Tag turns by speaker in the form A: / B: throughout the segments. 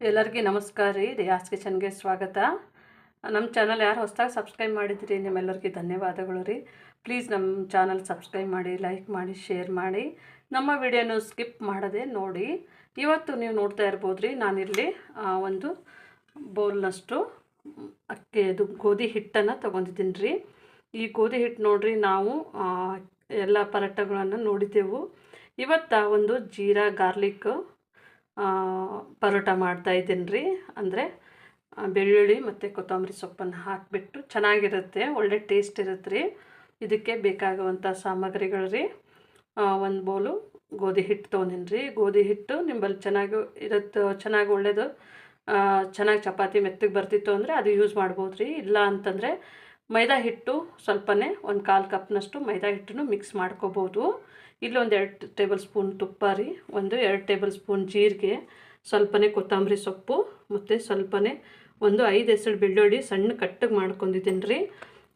A: ಎಲ್ಲರಿಗೂ ನಮಸ್ಕಾರ ರೀ ರಿಯಾಸ್ ಕಿಚನ್ಗೆ ಸ್ವಾಗತ. ನಮ್ಮ ಚಾನಲ್ ಯಾರು ಹೊಸದಾಗಿ ಸಬ್ಸ್ಕ್ರೈಬ್ ಮಾಡಿದ್ರಿ, ನಿಮ್ಮೆಲ್ಲರಿಗೂ ಧನ್ಯವಾದಗಳು ರೀ. ಪ್ಲೀಸ್ ನಮ್ಮ ಚಾನಲ್ ಸಬ್ಸ್ಕ್ರೈಬ್ ಮಾಡಿ, ಲೈಕ್ ಮಾಡಿ, ಶೇರ್ ಮಾಡಿ. ನಮ್ಮ ವಿಡಿಯೋನ ಸ್ಕಿಪ್ ಮಾಡದೆ ನೋಡಿ. ಇವತ್ತು ನೀವು ನೋಡ್ತಾ ಇರ್ಬೋದು ರೀ, ನಾನಿಲ್ಲಿ ಒಂದು ಬೌಲ್ನಷ್ಟು ಅಕ್ಕಿ ಅದು ಗೋಧಿ ಹಿಟ್ಟನ್ನು ತೊಗೊಂಡಿದ್ದೀನಿ ರೀ. ಈ ಗೋಧಿ ಹಿಟ್ಟು ನೋಡ್ರಿ, ನಾವು ಎಲ್ಲ ಪರೋಟಗಳನ್ನು ನೋಡಿದ್ದೆವು. ಇವತ್ತು ಒಂದು ಜೀರಾ ಗಾರ್ಲಿಕ್ ಪರೋಟ ಮಾಡ್ತಾ ಇದ್ದೀನಿ ರೀ ಅಂದರೆ ಬೆಳ್ಳುಳ್ಳಿ ಮತ್ತು ಕೊತ್ತಂಬರಿ ಸೊಪ್ಪನ್ನು ಹಾಕಿಬಿಟ್ಟು ಚೆನ್ನಾಗಿರುತ್ತೆ, ಒಳ್ಳೆ ಟೇಸ್ಟ್ ಇರುತ್ತೆ ರೀ ಇದಕ್ಕೆ ಬೇಕಾಗುವಂಥ ಸಾಮಗ್ರಿಗಳು ರೀ ಒಂದು ಬೌಲು ಗೋಧಿ ಹಿಟ್ಟು ತೊಗೊಂಡಿನಿ ರೀ ಗೋಧಿ ಹಿಟ್ಟು ನಿಂಬಲ್ಲಿ ಚೆನ್ನಾಗಿ ಇರುತ್ತೆ, ಚೆನ್ನಾಗಿ ಒಳ್ಳೆಯದು ಚೆನ್ನಾಗಿ ಚಪಾತಿ ಮೆತ್ತಗೆ ಬರ್ತಿತ್ತು ಅಂದರೆ ಅದು ಯೂಸ್ ಮಾಡ್ಬೋದು ರೀ ಇಲ್ಲ ಅಂತಂದರೆ ಮೈದಾ ಹಿಟ್ಟು ಸ್ವಲ್ಪನೇ ಒಂದು ಕಾಲು ಕಪ್ನಷ್ಟು ಮೈದಾ ಹಿಟ್ಟನ್ನು ಮಿಕ್ಸ್ ಮಾಡ್ಕೋಬೋದು. ಇಲ್ಲಿ ಒಂದು ಎರಡು ಟೇಬಲ್ ಸ್ಪೂನ್ ತುಪ್ಪ ರೀ, ಒಂದು ಎರಡು ಟೇಬಲ್ ಸ್ಪೂನ್ ಜೀರಿಗೆ, ಸ್ವಲ್ಪನೇ ಕೊತ್ತಂಬರಿ ಸೊಪ್ಪು, ಮತ್ತು ಸ್ವಲ್ಪನೇ ಒಂದು ಐದು ಹೆಸರು ಬೆಳ್ಳುಳ್ಳಿ ಸಣ್ಣ ಕಟ್ಟಗೆ ಮಾಡ್ಕೊಂಡಿದ್ದೀನಿ ರೀ.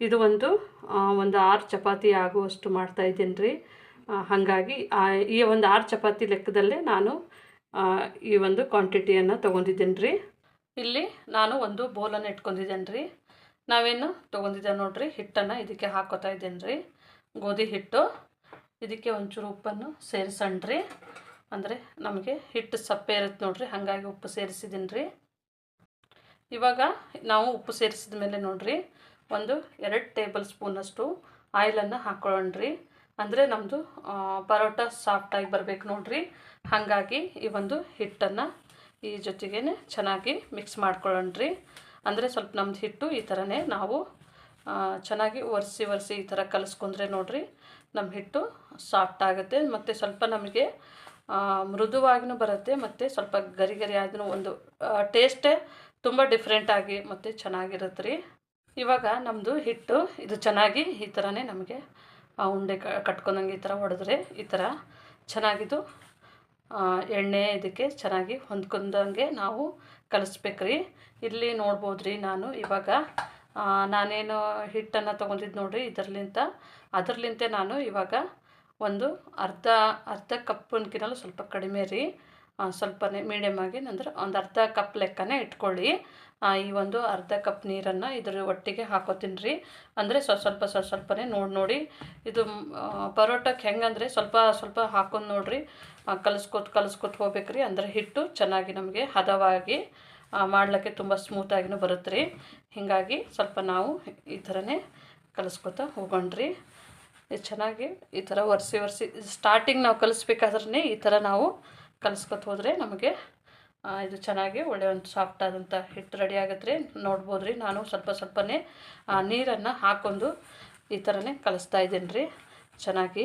A: ಇದು ಒಂದು ಒಂದು ಆರು ಚಪಾತಿ ಆಗುವಷ್ಟು ಮಾಡ್ತಾಯಿದ್ದೀನಿ ರೀ. ಹಾಗಾಗಿ ಈ ಒಂದು ಆರು ಚಪಾತಿ ಲೆಕ್ಕದಲ್ಲೇ ನಾನು ಈ ಒಂದು ಕ್ವಾಂಟಿಟಿಯನ್ನು ತೊಗೊಂಡಿದ್ದೀನಿ ರೀ. ಇಲ್ಲಿ ನಾನು ಒಂದು ಬೋಲನ್ನು ಇಟ್ಕೊಂಡಿದ್ದೇನೆ ರೀ. ನಾವೇನು ತೊಗೊಂಡಿದ್ದೆ ನೋಡಿರಿ, ಹಿಟ್ಟನ್ನು ಇದಕ್ಕೆ ಹಾಕೋತಾ ಇದ್ದೇನೆ ರೀ. ಗೋಧಿ ಹಿಟ್ಟು ಇದಕ್ಕೆ ಒಂಚೂರು ಉಪ್ಪನ್ನು ಸೇರಿಸಣ್ರಿ. ಅಂದರೆ ನಮಗೆ ಹಿಟ್ಟು ಸಪ್ಪೆ ಇರುತ್ತೆ ನೋಡ್ರಿ, ಹಾಗಾಗಿ ಉಪ್ಪು ಸೇರಿಸಿದ್ದೀನಿ ರೀ ಇವಾಗ ನಾವು ಉಪ್ಪು ಸೇರಿಸಿದ ಮೇಲೆ ನೋಡ್ರಿ, ಒಂದು ಎರಡು ಟೇಬಲ್ ಸ್ಪೂನಷ್ಟು ಆಯಿಲನ್ನು ಹಾಕೊಳ್ಳೋಣ್ರಿ. ಅಂದರೆ ನಮ್ಮದು ಪರೋಟ ಸಾಫ್ಟಾಗಿ ಬರಬೇಕು ನೋಡ್ರಿ. ಹಾಗಾಗಿ ಈ ಒಂದು ಹಿಟ್ಟನ್ನು ಈ ಜೊತೆಗೇ ಚೆನ್ನಾಗಿ ಮಿಕ್ಸ್ ಮಾಡ್ಕೊಳ್ಳೋಣ್ರಿ. ಅಂದರೆ ಸ್ವಲ್ಪ ನಮ್ಮದು ಹಿಟ್ಟು ಈ ಥರನೇ ನಾವು ಚೆನ್ನಾಗಿ ಒರೆಸಿ ಒರೆಸಿ ಈ ಥರ ಕಲಿಸ್ಕೊಂಡ್ರೆ ನೋಡಿರಿ ನಮ್ಮ ಹಿಟ್ಟು ಸಾಫ್ಟ್ ಆಗುತ್ತೆ. ಮತ್ತು ಸ್ವಲ್ಪ ನಮಗೆ ಮೃದುವಾಗಿನೂ ಬರುತ್ತೆ, ಮತ್ತು ಸ್ವಲ್ಪ ಗರಿ ಗರಿ ಆದ್ರೂ ಒಂದು ಟೇಸ್ಟೇ ತುಂಬ ಡಿಫ್ರೆಂಟಾಗಿ ಮತ್ತು ಚೆನ್ನಾಗಿರುತ್ತೆ ರೀ. ಇವಾಗ ನಮ್ಮದು ಹಿಟ್ಟು, ಇದು ಚೆನ್ನಾಗಿ ಈ ಥರನೇ ನಮಗೆ ಉಂಡೆ ಕಟ್ಕೊಂಡಂಗೆ ಈ ಥರ ಹೊಡೆದ್ರೆ ಈ ಥರ ಚೆನ್ನಾಗಿದ್ದು ಎಣ್ಣೆ ಇದಕ್ಕೆ ಚೆನ್ನಾಗಿ ಹೊಂದ್ಕೊಂಡಂಗೆ ನಾವು ಕಲಿಸ್ಬೇಕು ರೀ ಇಲ್ಲಿ ನೋಡ್ಬೋದು ರೀ ನಾನು ಇವಾಗ ನಾನೇನು ಹಿಟ್ಟನ್ನು ತೊಗೊಂಡಿದ್ದು ನೋಡಿರಿ ಇದರ್ಲಿಂತ. ಅದರ್ಲಿಂತೆ ನಾನು ಇವಾಗ ಒಂದು ಅರ್ಧ ಅರ್ಧ ಕಪ್ಪಿನಕಿನಲ್ಲೂ ಸ್ವಲ್ಪ ಕಡಿಮೆ ರೀ. ಸ್ವಲ್ಪನೇ ಮೀಡಿಯಮ್ ಆಗಿ ಅಂದ್ರೆ ಒಂದು ಅರ್ಧ ಕಪ್ ಲೆಕ್ಕನೇ ಇಟ್ಕೊಳ್ಳಿ. ಈ ಒಂದು ಅರ್ಧ ಕಪ್ ನೀರನ್ನು ಇದ್ರ ಒಟ್ಟಿಗೆ ಹಾಕೋತೀನಿ ರೀ. ಅಂದರೆ ಸ್ವಲ್ಪ ಸ್ವಲ್ಪ ಸ್ವಲ್ಪ ಸ್ವಲ್ಪನೇ ನೋಡಿ ನೋಡಿ. ಇದು ಪರೋಟಕ್ಕೆ ಹೆಂಗಂದರೆ ಸ್ವಲ್ಪ ಸ್ವಲ್ಪ ಹಾಕೊಂಡು ನೋಡಿರಿ. ಕಲಿಸ್ಕೊತ್ ಹೋಗ್ಬೇಕು ರೀ ಅಂದರೆ ಹಿಟ್ಟು ಚೆನ್ನಾಗಿ ನಮಗೆ ಹದವಾಗಿ ಮಾಡ್ಲಿಕ್ಕೆ ತುಂಬ ಸ್ಮೂತಾಗಿನೂ ಬರುತ್ತೆ ರೀ ಹೀಗಾಗಿ ಸ್ವಲ್ಪ ನಾವು ಈ ಥರನೇ ಕಲಿಸ್ಕೊತಾ ಹೋಗೋಣ್ರಿ. ಇದು ಚೆನ್ನಾಗಿ ಈ ಥರ ಒರೆಸಿ ಒರೆಸಿ ಸ್ಟಾರ್ಟಿಂಗ್ ನಾವು ಕಲಿಸ್ಬೇಕಾದ್ರೆ ಈ ಥರ ನಾವು ಕಲಿಸ್ಕೊತ ಹೋದರೆ ನಮಗೆ ಇದು ಚೆನ್ನಾಗಿ ಒಳ್ಳೆಯ ಒಂದು ಸಾಫ್ಟ್ ಆದಂಥ ಹಿಟ್ಟು ರೆಡಿ ಆಗುತ್ತೆ ರೀ ನೋಡ್ಬೋದು ರೀ ನಾನು ಸ್ವಲ್ಪ ಸ್ವಲ್ಪನೇ ನೀರನ್ನು ಹಾಕೊಂಡು ಈ ಥರನೇ ಕಲಿಸ್ತಾ ಇದ್ದೀನಿ ರೀ ಚೆನ್ನಾಗಿ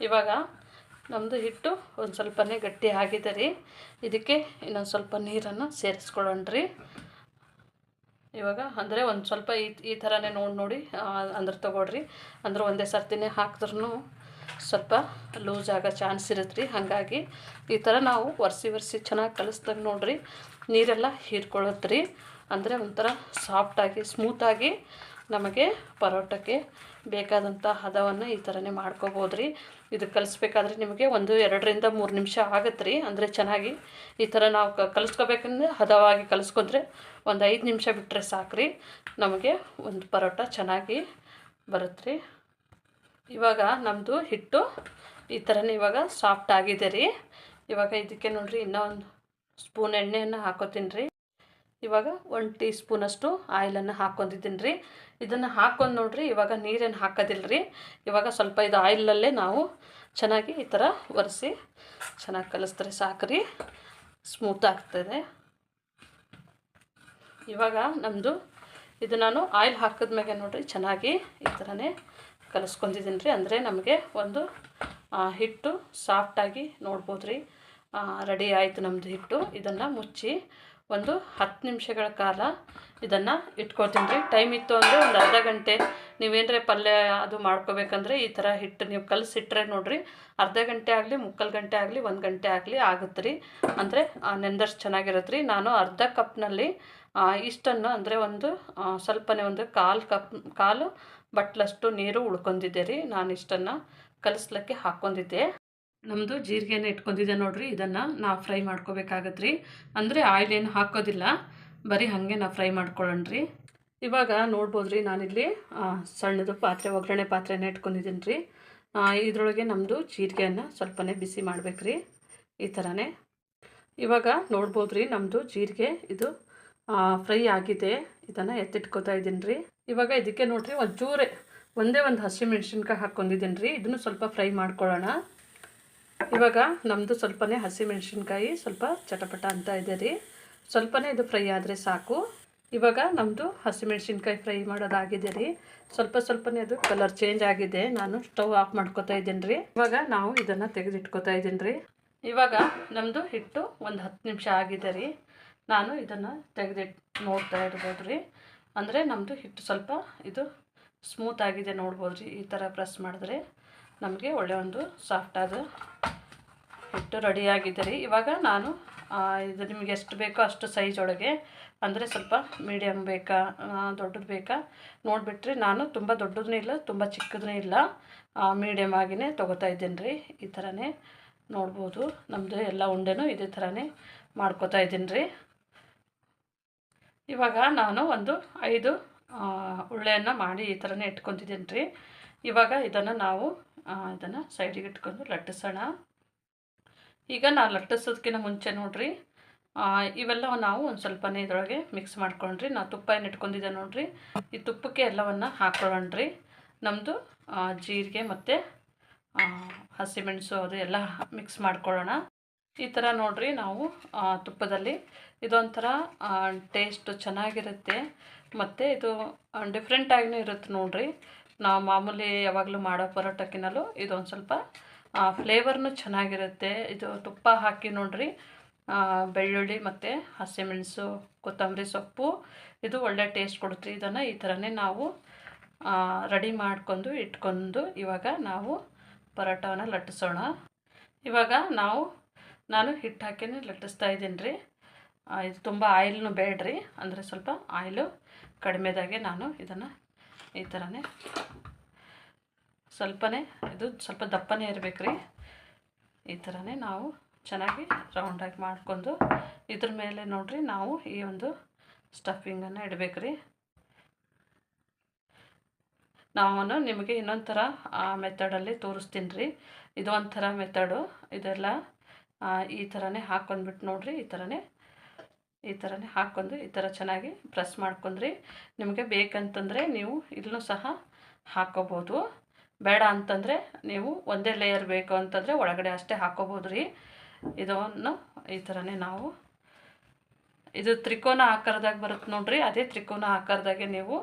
A: ಇವಾಗ ನಮ್ಮದು ಹಿಟ್ಟು ಒಂದು ಸ್ವಲ್ಪನೇ ಗಟ್ಟಿ ಆಗಿದೆ ರೀ. ಇದಕ್ಕೆ ಇನ್ನೊಂದು ಸ್ವಲ್ಪ ನೀರನ್ನು ಸೇರಿಸ್ಕೊಳ್ಳೋಣ ರೀ ಇವಾಗ ಅಂದರೆ ಒಂದು ಸ್ವಲ್ಪ ಈ ಈ ಥರನೇ ನೋಡಿ ನೋಡಿ ಅಂದ್ರೆ ತೊಗೊಳ್ರಿ. ಅಂದ್ರೆ ಒಂದೇ ಸರ್ತಿನೇ ಹಾಕಿದ್ರೂ ಸ್ವಲ್ಪ ಲೂಸ್ ಆಗೋ ಚಾನ್ಸ್ ಇರುತ್ತೆ ರೀ ಹಾಗಾಗಿ ಈ ಥರ ನಾವು ಒರೆಸಿ ಒರೆಸಿ ಚೆನ್ನಾಗಿ ಕಲಿಸ್ದಾಗ ನೋಡಿರಿ. ನೀರೆಲ್ಲ ಹೀರ್ಕೊಳ್ಳುತ್ತೆ ರೀ ಅಂದರೆ ಒಂಥರ ಸಾಫ್ಟಾಗಿ ಸ್ಮೂತಾಗಿ ನಮಗೆ ಪರೋಟಕ್ಕೆ ಬೇಕಾದಂಥ ಹದವನ್ನು ಈ ಥರನೇ ಮಾಡ್ಕೋಬೋದು ರೀ ಇದು ಕಲಿಸ್ಬೇಕಾದ್ರೆ ನಿಮಗೆ ಒಂದು, ಎರಡರಿಂದ ಮೂರು ನಿಮಿಷ ಆಗತ್ತೆ ರೀ ಅಂದರೆ ಚೆನ್ನಾಗಿ ಈ ಥರ ನಾವು ಕಲಿಸ್ಕೋಬೇಕಂದ್ರೆ ಹದವಾಗಿ ಕಲಿಸ್ಕೊಂಡ್ರೆ ಒಂದು ಐದು ನಿಮಿಷ ಬಿಟ್ಟರೆ ಸಾಕು ರೀ ನಮಗೆ ಒಂದು ಪರೋಟ ಚೆನ್ನಾಗಿ ಬರುತ್ತೆ ರೀ ಇವಾಗ ನಮ್ಮದು ಹಿಟ್ಟು ಈ ಥರನೇ ಇವಾಗ ಸಾಫ್ಟ್ ಆಗಿದೆ ರೀ. ಇವಾಗ ಇದಕ್ಕೆ ನೋಡಿರಿ ಇನ್ನೂ ಒಂದು ಸ್ಪೂನ್ ಎಣ್ಣೆಯನ್ನು ಹಾಕೋತೀನಿ ರೀ ಇವಾಗ ಒಂದು ಟೀ ಸ್ಪೂನಷ್ಟು ಆಯಿಲನ್ನು ಹಾಕ್ಕೊಂಡಿದ್ದೀನಿ ರೀ ಇದನ್ನು ಹಾಕೊಂಡು ನೋಡ್ರಿ, ಇವಾಗ ನೀರೇನು ಹಾಕೋದಿಲ್ಲ ರೀ ಇವಾಗ ಸ್ವಲ್ಪ ಇದು ಆಯಿಲಲ್ಲೇ ನಾವು ಚೆನ್ನಾಗಿ ಈ ಥರ ಒರೆಸಿ ಚೆನ್ನಾಗಿ ಕಲಿಸ್ತಾರೆ ಸಾಕ್ರಿ. ಸ್ಮೂತ್ ಆಗ್ತದೆ. ಇವಾಗ ನಮ್ಮದು ಇದು ನಾನು ಆಯಿಲ್ ಹಾಕಿದ್ಮ್ಯಾಗೆ ನೋಡ್ರಿ, ಚೆನ್ನಾಗಿ ಈ ಥರನೇ ಕಲಿಸ್ಕೊಂಡಿದ್ದೀನಿ ರೀ ಅಂದರೆ ನಮಗೆ ಒಂದು ಹಿಟ್ಟು ಸಾಫ್ಟಾಗಿ ನೋಡ್ಬೋದು ರೀ ರೆಡಿ ಆಯಿತು ನಮ್ಮದು ಹಿಟ್ಟು. ಇದನ್ನು ಮುಚ್ಚಿ ಒಂದು ಹತ್ತು ನಿಮಿಷಗಳ ಕಾಲ ಇದನ್ನು ಇಟ್ಕೊಳ್ತೀನಿ ರೀ. ಟೈಮ್ ಇತ್ತು ಅಂದರೆ ಒಂದು ಅರ್ಧ ಗಂಟೆ. ನೀವೇನರೆ ಪಲ್ಯ ಅದು ಮಾಡ್ಕೋಬೇಕಂದ್ರೆ ಈ ಥರ ಹಿಟ್ಟು ನೀವು ಕಲಸಿಟ್ರೆ ನೋಡಿರಿ, ಅರ್ಧ ಗಂಟೆ ಆಗಲಿ, ಮುಕ್ಕಾಲು ಗಂಟೆ ಆಗಲಿ, ಒಂದು ಗಂಟೆ ಆಗಲಿ ಆಗುತ್ತೆ ರೀ. ಅಂದರೆ ನೆಂದರ್ಸ್ ಚೆನ್ನಾಗಿರುತ್ತೆ ರೀ. ನಾನು ಅರ್ಧ ಕಪ್ನಲ್ಲಿ ಇಷ್ಟನ್ನು ಅಂದರೆ ಒಂದು ಸ್ವಲ್ಪನೇ ಒಂದು ಕಾಲು ಕಪ್, ಕಾಲು ಬಟ್ಲಷ್ಟು ನೀರು ಉಳ್ಕೊಂಡಿದ್ದೆ ರೀ. ನಾನು ಇಷ್ಟನ್ನು ಕಲಿಸ್ಲಿಕ್ಕೆ ಹಾಕ್ಕೊಂಡಿದ್ದೆ ನಮ್ಮದು ಜೀರಿಗೆನ ಇಟ್ಕೊಂಡಿದ್ದೆ ನೋಡ್ರಿ, ಇದನ್ನು ನಾವು ಫ್ರೈ ಮಾಡ್ಕೋಬೇಕಾಗತ್ತೆ ರೀ ಅಂದರೆ ಆಯಿಲ್ ಏನು ಹಾಕೋದಿಲ್ಲ, ಬರೀ ಹಾಗೆ ನಾವು ಫ್ರೈ ಮಾಡ್ಕೊಳ್ಳೋಣ್ರಿ ಇವಾಗ ನೋಡ್ಬೋದು ರೀ ನಾನಿಲ್ಲಿ ಸಣ್ಣದು ಪಾತ್ರೆ, ಒಗ್ಗರಣೆ ಪಾತ್ರೆನ ಇಟ್ಕೊಂಡಿದ್ದೀನಿ ರೀ ಇದರೊಳಗೆ ನಮ್ಮದು ಜೀರಿಗೆಯನ್ನು ಸ್ವಲ್ಪನೇ ಬಿಸಿ ಮಾಡ್ಬೇಕ್ರಿ, ಈ ಥರನೇ ಇವಾಗ ನೋಡ್ಬೋದು ರೀ ನಮ್ಮದು ಜೀರಿಗೆ ಇದು ಫ್ರೈ ಆಗಿದೆ, ಇದನ್ನು ಎತ್ತಿಟ್ಕೋತಾ ಇದ್ದೀನಿ ರೀ ಇವಾಗ ಇದಕ್ಕೆ ನೋಡ್ರಿ ಒಂಚೂರೇ ಒಂದೇ ಒಂದು ಹಸಿಮೆಣ್ಸಿನ್ಕಾಯಿ ಹಾಕ್ಕೊಂಡಿದ್ದೀನಿ ರೀ ಇದನ್ನು ಸ್ವಲ್ಪ ಫ್ರೈ ಮಾಡ್ಕೊಳ್ಳೋಣ ಇವಾಗ ನಮ್ಮದು ಸ್ವಲ್ಪನೇ ಹಸಿ ಮೆಣಸಿನ್ಕಾಯಿ ಸ್ವಲ್ಪ ಚಟಪಟ ಅಂತ ಇದೆ ರೀ. ಸ್ವಲ್ಪನೇ ಇದು ಫ್ರೈ ಆದರೆ ಸಾಕು. ಇವಾಗ ನಮ್ಮದು ಹಸಿಮೆಣ್ಸಿನ್ಕಾಯಿ ಫ್ರೈ ಮಾಡೋದಾಗಿದೆ ರೀ. ಸ್ವಲ್ಪ ಸ್ವಲ್ಪನೇ ಅದು ಕಲರ್ ಚೇಂಜ್ ಆಗಿದೆ. ನಾನು ಸ್ಟವ್ ಆಫ್ ಮಾಡ್ಕೋತಾ ಇದ್ದೀನಿ ರೀ. ಇವಾಗ ನಾವು ಇದನ್ನು ತೆಗೆದಿಟ್ಕೋತಾ ಇದ್ದೀನಿ ರೀ. ಇವಾಗ ನಮ್ಮದು ಹಿಟ್ಟು ಒಂದು ಹತ್ತು ನಿಮಿಷ ಆಗಿದೆ ರೀ. ನಾನು ಇದನ್ನು ತೆಗೆದಿಟ್ಟು ನೋಡ್ತಾ ಇರ್ಬೋದು ರೀ. ಅಂದರೆ ನಮ್ಮದು ಹಿಟ್ಟು ಸ್ವಲ್ಪ ಇದು ಸ್ಮೂತ್ ಆಗಿದೆ ನೋಡ್ಬೋದು ರೀ. ಈ ಥರ ಪ್ರೆಸ್ ಮಾಡಿದ್ರೆ. ನಮಗೆ ಒಳ್ಳೆ ಒಂದು ಸಾಫ್ಟಾದ ಹಿಟ್ಟು ರೆಡಿಯಾಗಿದೆ ರೀ. ಇವಾಗ ನಾನು ಇದು ನಿಮಗೆ ಎಷ್ಟು ಬೇಕೋ ಅಷ್ಟು ಸೈಜ್ ಒಳಗೆ, ಅಂದರೆ ಸ್ವಲ್ಪ ಮೀಡಿಯಮ್ ಬೇಕಾ ದೊಡ್ಡದು ಬೇಕಾ, ನೋಡಿಬಿಟ್ರಿ ನಾನು ತುಂಬ ದೊಡ್ಡದೂ ಇಲ್ಲ, ತುಂಬ ಚಿಕ್ಕದೂ ಇಲ್ಲ ಮೀಡಿಯಮ್ ಆಗಿನೇ ತೊಗೋತಾ ಇದ್ದೀನಿ ರೀ. ಈ ಥರನೇ ನೋಡ್ಬೋದು. ನಮ್ಮದು ಎಲ್ಲ ಉಂಡೆನೂ ಇದೇ ಥರನೇ ಮಾಡ್ಕೋತಾ ಇದ್ದೀನಿ ರೀ. ಇವಾಗ ನಾನು ಒಂದು ಐದು ಉಳ್ಳೆಯನ್ನು ಮಾಡಿ ಈ ಥರನೇ ಇಟ್ಕೊತಿದ್ದೀನಿ ರೀ. ಇವಾಗ ಇದನ್ನು ನಾವು ಇದನ್ನು ಸೈಡಿಗೆ ಇಟ್ಕೊಂಡು ಲಟ್ಟಿಸೋಣ. ಈಗ ನಾವು ಲಟ್ಟಿಸೋದಕ್ಕಿಂತ ಮುಂಚೆ ನೋಡ್ರಿ ಇವೆಲ್ಲ ನಾವು ಒಂದು ಸ್ವಲ್ಪನೇ ಇದರೊಳಗೆ ಮಿಕ್ಸ್ ಮಾಡ್ಕೊಂಡ್ರಿ. ನಾವು ತುಪ್ಪ ಏನು ಇಟ್ಕೊಂಡಿದ್ದೆ ನೋಡ್ರಿ, ಈ ತುಪ್ಪಕ್ಕೆ ಎಲ್ಲವನ್ನು ಹಾಕ್ಕೊಳ್ಳೋಣ್ರಿ ನಮ್ಮದು ಜೀರಿಗೆ ಮತ್ತು ಹಸಿಮೆಣಸು ಅದು ಎಲ್ಲ ಮಿಕ್ಸ್ ಮಾಡ್ಕೊಳ್ಳೋಣ. ಈ ಥರ ನೋಡ್ರಿ ನಾವು ತುಪ್ಪದಲ್ಲಿ ಇದೊಂಥರ ಟೇಸ್ಟ್ ಚೆನ್ನಾಗಿರುತ್ತೆ. ಮತ್ತು ಇದು ಡಿಫ್ರೆಂಟಾಗಿಯೂ ಇರುತ್ತೆ ನೋಡ್ರಿ. ನಾವು ಮಾಮೂಲಿ ಯಾವಾಗಲೂ ಮಾಡೋ ಪರೋಟಕ್ಕಿನಲ್ಲೂ ಇದೊಂದು ಸ್ವಲ್ಪ ಫ್ಲೇವರ್ನು ಚೆನ್ನಾಗಿರುತ್ತೆ. ಇದು ತುಪ್ಪ ಹಾಕಿ ನೋಡ್ರಿ ಬೆಳ್ಳುಳ್ಳಿ ಮತ್ತು ಹಸಿಮೆಣಸು, ಕೊತ್ತಂಬರಿ ಸೊಪ್ಪು, ಇದು ಒಳ್ಳೆ ಟೇಸ್ಟ್ ಕೊಡುತ್ತೆ. ಇದನ್ನು ಈ ಥರನೇ ನಾವು ರೆಡಿ ಮಾಡ್ಕೊಂಡು ಇಟ್ಕೊಂಡು ಇವಾಗ ನಾವು ಪರೋಟವನ್ನು ಲಟ್ಟಿಸೋಣ. ಇವಾಗ ನಾವು, ನಾನು ಹಿಟ್ಟು ಹಾಕಿನೇ ಲಟ್ಟಿಸ್ತಾ ಇದ್ದೀನಿ ರೀ. ಇದು ತುಂಬ ಆಯಿಲ್ನು ಬೇಡ್ರಿ, ಅಂದರೆ ಸ್ವಲ್ಪ ಆಯಿಲು ಕಡಿಮೆದಾಗೆ ನಾನು ಇದನ್ನು ಈ ಥರನೇ ಸ್ವಲ್ಪನೇ, ಇದು ಸ್ವಲ್ಪ ದಪ್ಪನೇ ಇರಬೇಕು ರೀ ಈ ಥರನೇ ನಾವು ಚೆನ್ನಾಗಿ ರೌಂಡಾಗಿ ಮಾಡ್ಕೊಂಡು ಇದ್ರ ಮೇಲೆ ನೋಡಿರಿ, ನಾವು ಈ ಒಂದು ಸ್ಟಫಿಂಗನ್ನು ಇಡಬೇಕು ರೀ ನಾನು ನಿಮಗೆ ಇನ್ನೊಂದು ಥರ ಆ ಮೆಥಡಲ್ಲಿ ತೋರಿಸ್ತೀನಿ ರೀ ಇದು ಒಂಥರ ಮೆಥಡು ಇದೆಲ್ಲ ಈ ಥರನೇ ಹಾಕ್ಕೊಂಡ್ಬಿಟ್ಟು ನೋಡಿರಿ, ಈ ಥರನೇ ಈ ಥರನೇ ಹಾಕ್ಕೊಂಡು ಈ ಥರ ಚೆನ್ನಾಗಿ ಪ್ರೆಸ್ ಮಾಡ್ಕೊಂಡ್ರಿ ನಿಮಗೆ ಬೇಕಂತಂದರೆ ನೀವು ಇಲ್ಲೂ ಸಹ ಹಾಕ್ಕೋಬೋದು. ಬೇಡ ಅಂತಂದರೆ ನೀವು ಒಂದೇ ಲೇಯರ್ ಬೇಕು ಅಂತಂದರೆ ಒಳಗಡೆ ಅಷ್ಟೇ ಹಾಕ್ಕೋಬೋದು ರೀ. ಇದನ್ನು ಈ ಥರನೇ ನಾವು ಇದು ತ್ರಿಕೋನ ಆಕಾರದಾಗ ಬರುತ್ತೆ ನೋಡ್ರಿ, ಅದೇ ತ್ರಿಕೋನ ಆಕಾರದಾಗೆ ನೀವು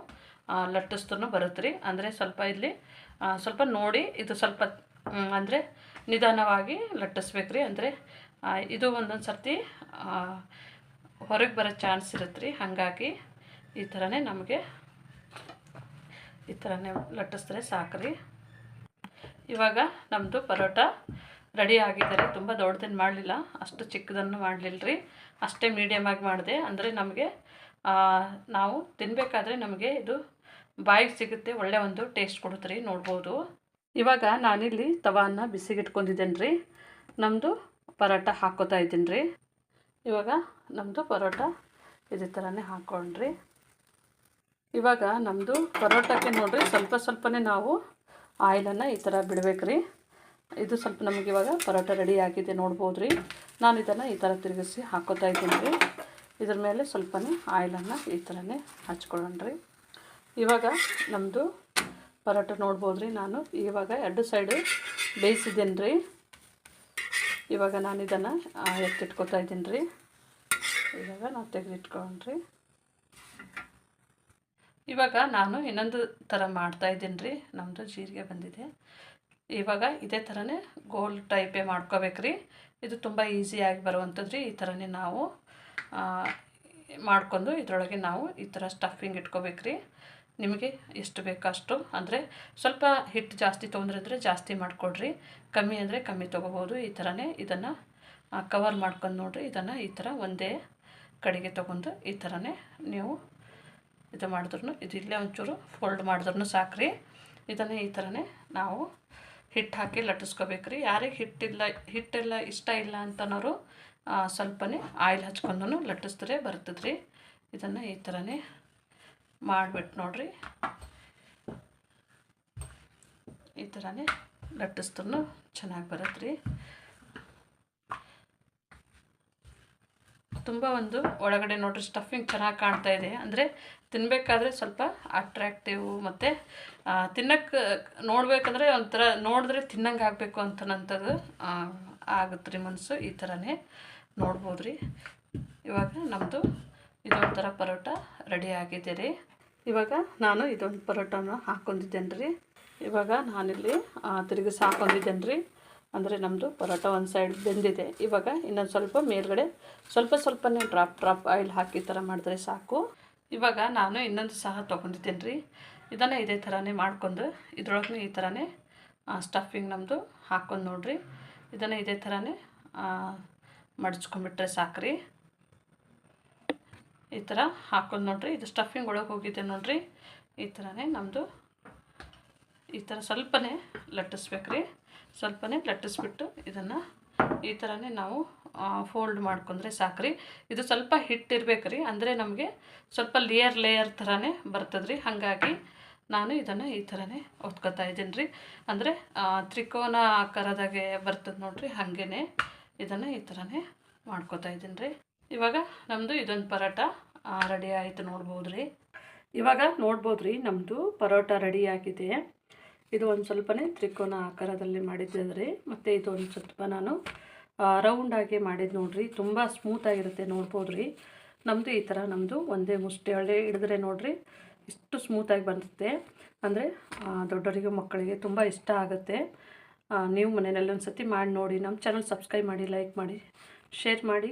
A: ಲಟ್ಟಿಸ್ತು ಬರುತ್ತೆ ರೀ. ಅಂದರೆ ಸ್ವಲ್ಪ ಇಲ್ಲಿ ಸ್ವಲ್ಪ ನೋಡಿ ಇದು ಸ್ವಲ್ಪ ಅಂದರೆ ನಿಧಾನವಾಗಿ ಲಟ್ಟಿಸ್ಬೇಕು ರೀ. ಅಂದರೆ ಇದು ಒಂದೊಂದು ಸರ್ತಿ ಹೊರಗೆ ಬರೋ ಚಾನ್ಸ್ ಇರುತ್ತೆ ರೀ ಹಾಗಾಗಿ ಈ ಥರನೇ ನಮಗೆ ಈ ಥರನೇ ಲಟ್ಟಿಸಿದ್ರೆ ಸಾಕು ರೀ ಇವಾಗ ನಮ್ಮದು ಪರೋಟ ರೆಡಿ ಆಗಿದೆ ರೀ ತುಂಬ ದೊಡ್ಡದನ್ನು ಮಾಡಲಿಲ್ಲ. ಅಷ್ಟು ಚಿಕ್ಕದನ್ನು ಮಾಡಲಿಲ್ಲ ರೀ ಅಷ್ಟೇ ಮೀಡಿಯಮಾಗಿ ಮಾಡಿದೆ. ಅಂದರೆ ನಮಗೆ ನಾವು ತಿನ್ನಬೇಕಾದ್ರೆ ನಮಗೆ ಇದು ಬಾಯಿಗೆ ಸಿಗುತ್ತೆ. ಒಳ್ಳೆ ಒಂದು ಟೇಸ್ಟ್ ಕೊಡುತ್ತೆ ರೀ. ನೋಡ್ಬೋದು. ಇವಾಗ ನಾನಿಲ್ಲಿ ತವಾನ ಬಿಸಿಗಿಟ್ಕೊಂಡಿದ್ದೇನೆ ರೀ ನಮ್ಮದು ಪರೋಟ ಹಾಕೋತಾ ಇದ್ದೀನಿ ರೀ ಇವಾಗ ನಮ್ಮದು ಪರೋಟ ಇದೇ ಥರನೇ ಹಾಕ್ಕೊಂಡ್ರಿ ಇವಾಗ ನಮ್ಮದು ಪರೋಟಕ್ಕೆ ನೋಡಿರಿ ಸ್ವಲ್ಪ ಸ್ವಲ್ಪನೇ ನಾವು ಆಯಿಲನ್ನು ಈ ಥರ ಬಿಡಬೇಕ್ರಿ. ಇದು ಸ್ವಲ್ಪ ನಮಗೆ ಇವಾಗ ಪರೋಟ ರೆಡಿ ಆಗಿದೆ ನೋಡ್ಬೋದು ರೀ ನಾನು ಇದನ್ನು ಈ ಥರ ತಿರುಗಿಸಿ ಹಾಕೋತಾ ಇದ್ದೀನಿ. ರೀ ಇದ್ರ ಮೇಲೆ ಸ್ವಲ್ಪನೇ ಆಯಿಲನ್ನು ಈ ಥರನೇ ಹಚ್ಕೊಳ್ಳೋಣ ರೀ ಇವಾಗ ನಮ್ಮದು ಪರೋಟ ನೋಡ್ಬೋದು ರೀ ನಾನು ಇವಾಗ ಎರಡು ಸೈಡು ಬೇಯಿಸಿದ್ದೇನೆ ರೀ ಇವಾಗ ನಾನು ಇದನ್ನು ಎತ್ತಿಟ್ಕೊತಾ ಇದ್ದೀನಿ ರೀ. ಇವಾಗ ನಾವು ತೆಗೆದಿಟ್ಕೊಂಡ್ರಿ. ಇವಾಗ ನಾನು ಇನ್ನೊಂದು ಥರ ಮಾಡ್ತಾ ಇದ್ದೀನಿ ರೀ. ನಮ್ಮದು ಜೀರಿಗೆ ಬಂದಿದೆ. ಇವಾಗ ಇದೇ ಥರನೇ ಗೋಲ್ ಟೈಪೇ ಮಾಡ್ಕೋಬೇಕು ರೀ. ಇದು ತುಂಬ ಈಸಿಯಾಗಿ ಬರುವಂಥದ್ದು ರೀ. ಈ ಥರನೇ ನಾವು ಮಾಡ್ಕೊಂಡು ಇದರೊಳಗೆ ನಾವು ಈ ಥರ ಸ್ಟಫಿಂಗ್ ಇಟ್ಕೋಬೇಕು ರೀ. ನಿಮಗೆ ಎಷ್ಟು ಬೇಕೋ ಅಷ್ಟು. ಅಂದರೆ ಸ್ವಲ್ಪ ಹಿಟ್ಟು ಜಾಸ್ತಿ ತೊಗೊಂಡ್ರಿದ್ರೆ ಜಾಸ್ತಿ ಮಾಡಿಕೊಡ್ರಿ. ಕಮ್ಮಿ ಅಂದರೆ ಕಮ್ಮಿ ತೊಗೋಬೋದು. ಈ ಥರನೇ ಇದನ್ನು ಕವರ್ ಮಾಡ್ಕೊಂಡು ನೋಡಿರಿ. ಇದನ್ನು ಈ ಥರ ಒಂದೇ ಕಡೆಗೆ ತೊಗೊಂಡು ಈ ಥರನೇ ನೀವು ಇದು ಮಾಡಿದ್ರು ಇದು ಇಲ್ಲೇ ಒಂಚೂರು ಫೋಲ್ಡ್ ಮಾಡಿದ್ರು ಸಾಕ್ರಿ. ಇದನ್ನೇ ಈ ಥರನೇ ನಾವು ಹಿಟ್ಟು ಹಾಕಿ ಲಟ್ಟಿಸ್ಕೋಬೇಕ್ರಿ. ಯಾರಿಗೆ ಹಿಟ್ಟಿಲ್ಲ, ಹಿಟ್ಟೆಲ್ಲ ಇಷ್ಟ ಇಲ್ಲ ಅಂತನೋರು ಸ್ವಲ್ಪನೇ ಆಯಿಲ್ ಹಚ್ಕೊಂಡು ಲಟ್ಟಿಸಿದ್ರೆ ಬರ್ತದ್ರಿ ಇದನ್ನು ಈ ಥರನೇ ಮಾಡಿಬಿಟ್ಟು ನೋಡ್ರಿ. ಈ ಥರನೇ ಲಟ್ಟಿಸ್ತು ಚೆನ್ನಾಗಿ ಬರುತ್ತೆ ರೀ ತುಂಬ ಒಂದು ಒಳಗಡೆ ನೋಡ್ರಿ ಸ್ಟಫಿಂಗ್ ಚೆನ್ನಾಗಿ ಕಾಣ್ತಾ ಇದೆ. ಅಂದರೆ ತಿನ್ನಬೇಕಾದ್ರೆ ಸ್ವಲ್ಪ ಅಟ್ರಾಕ್ಟಿವ್ ಮತ್ತು ತಿನ್ನಕ್ಕೆ ನೋಡಬೇಕಂದ್ರೆ ಒಂಥರ ನೋಡಿದ್ರೆ ತಿನ್ನಂಗೆ ಆಗಬೇಕು ಅಂತನಂಥದ್ದು ಆಗುತ್ತೆ ರೀ ಮನಸ್ಸು ಈ ಥರನೇ ನೋಡ್ಬೋದು ರೀ ಇವಾಗ ನಮ್ಮದು ಇದೊಂಥರ ಪರೋಟ ರೆಡಿ ಆಗಿದೆ ರೀ ಇವಾಗ ನಾನು ಇದೊಂದು ಪರೋಟನ ಹಾಕೊಂಡಿದ್ದೇನೆ ರೀ ಇವಾಗ ನಾನಿಲ್ಲಿ ತಿರುಗಿಸಿ ಹಾಕ್ಕೊಂಡಿದ್ದೇನೆ ರೀ ಅಂದರೆ ನಮ್ಮದು ಪರೋಟ ಒಂದು ಸೈಡ್ ಬೆಂದಿದೆ. ಇವಾಗ ಇನ್ನೊಂದು ಸ್ವಲ್ಪ ಮೇಲ್ಗಡೆ ಸ್ವಲ್ಪ ಸ್ವಲ್ಪನೇ ಡ್ರಾಪ್ ಡ್ರಾಪ್ ಆಯಿಲ್ ಹಾಕಿ ಥರ ಮಾಡಿದ್ರೆ ಸಾಕು. ಇವಾಗ ನಾನು ಇನ್ನೊಂದು ಸಹ ತೊಗೊಂಡಿದ್ದೇನೆ ರೀ ಇದನ್ನು ಇದೇ ಥರನೇ ಮಾಡ್ಕೊಂಡು ಇದ್ರೊಳಗೆ ಈ ಥರನೇ ಸ್ಟಫಿಂಗ್ ನಮ್ಮದು ಹಾಕ್ಕೊಂಡು ನೋಡಿರಿ. ಇದನ್ನು ಇದೇ ಥರನೇ ಮಡ್ಚ್ಕೊಂಡ್ಬಿಟ್ರೆ ಸಾಕ್ರಿ. ಈ ಥರ ಹಾಕೋದು ನೋಡ್ರಿ, ಇದು ಸ್ಟಫಿಂಗ್ ಒಳಗೆ ಹೋಗಿದೆ ನೋಡ್ರಿ. ಈ ಥರನೇ ನಮ್ಮದು ಈ ಥರ ಸ್ವಲ್ಪನೇ ಲಟ್ಟಿಸ್ಬೇಕ್ರಿ. ಸ್ವಲ್ಪನೇ ಲಟ್ಟಿಸ್ಬಿಟ್ಟು ಇದನ್ನು ಈ ಥರನೇ ನಾವು ಫೋಲ್ಡ್ ಮಾಡ್ಕೊಂಡ್ರೆ ಸಾಕ್ರಿ. ಇದು ಸ್ವಲ್ಪ ಹಿಟ್ಟಿರ್ಬೇಕು ರೀ ಅಂದರೆ ನಮಗೆ ಸ್ವಲ್ಪ ಲೇಯರ್ ಲೇಯರ್ ಥರನೇ ಬರ್ತದೆ ರೀ ಹಾಗಾಗಿ ನಾನು ಇದನ್ನು ಈ ಥರನೇ ಒತ್ಕೋತಾ ಇದ್ದೀನಿ ರೀ ಅಂದರೆ ತ್ರಿಕೋನ ಆಕಾರದಾಗೆ ಬರ್ತದೆ ನೋಡ್ರಿ ಹಾಗೇ ಇದನ್ನು ಈ ಥರನೇ ಮಾಡ್ಕೋತಾ ಇದ್ದೀನಿ ರೀ ಇವಾಗ ನಮ್ಮದು ಇದೊಂದು ಪರೋಟ ರೆಡಿ ಆಯಿತು ನೋಡ್ಬೋದು ರೀ ಇವಾಗ ನೋಡ್ಬೋದು ರೀ ನಮ್ಮದು ಪರೋಟ ರೆಡಿ ಆಗಿದೆ. ಇದು ಒಂದು ಸ್ವಲ್ಪನೇ ತ್ರಿಕೋನ ಆಕಾರದಲ್ಲಿ ಮಾಡಿದ್ದೆ ರೀ ಮತ್ತು ಇದು ಒಂದು ಸ್ವಲ್ಪ ನಾನು ರೌಂಡಾಗಿ ಮಾಡಿದ್ದು ನೋಡ್ರಿ. ತುಂಬ ಸ್ಮೂತಾಗಿರುತ್ತೆ ನೋಡ್ಬೋದು ರೀ ನಮ್ಮದು ಈ ಥರ ನಮ್ಮದು ಒಂದೇ ಮುಷ್ಟಿ ಒಳ್ಳೆ ಹಿಡಿದ್ರೆ ನೋಡ್ರಿ ಇಷ್ಟು ಸ್ಮೂತಾಗಿ ಬರುತ್ತೆ ಅಂದರೆ ದೊಡ್ಡವರಿಗೆ ಮಕ್ಕಳಿಗೆ ತುಂಬ ಇಷ್ಟ ಆಗುತ್ತೆ. ನೀವು ಮನೆಯಲ್ಲಿ ಒಂದು ಸತಿ ಮಾಡಿ ನೋಡಿ. ನಮ್ಮ ಚಾನಲ್ ಸಬ್ಸ್ಕ್ರೈಬ್ ಮಾಡಿ ಲೈಕ್ ಮಾಡಿ ಶೇರ್ ಮಾಡಿ.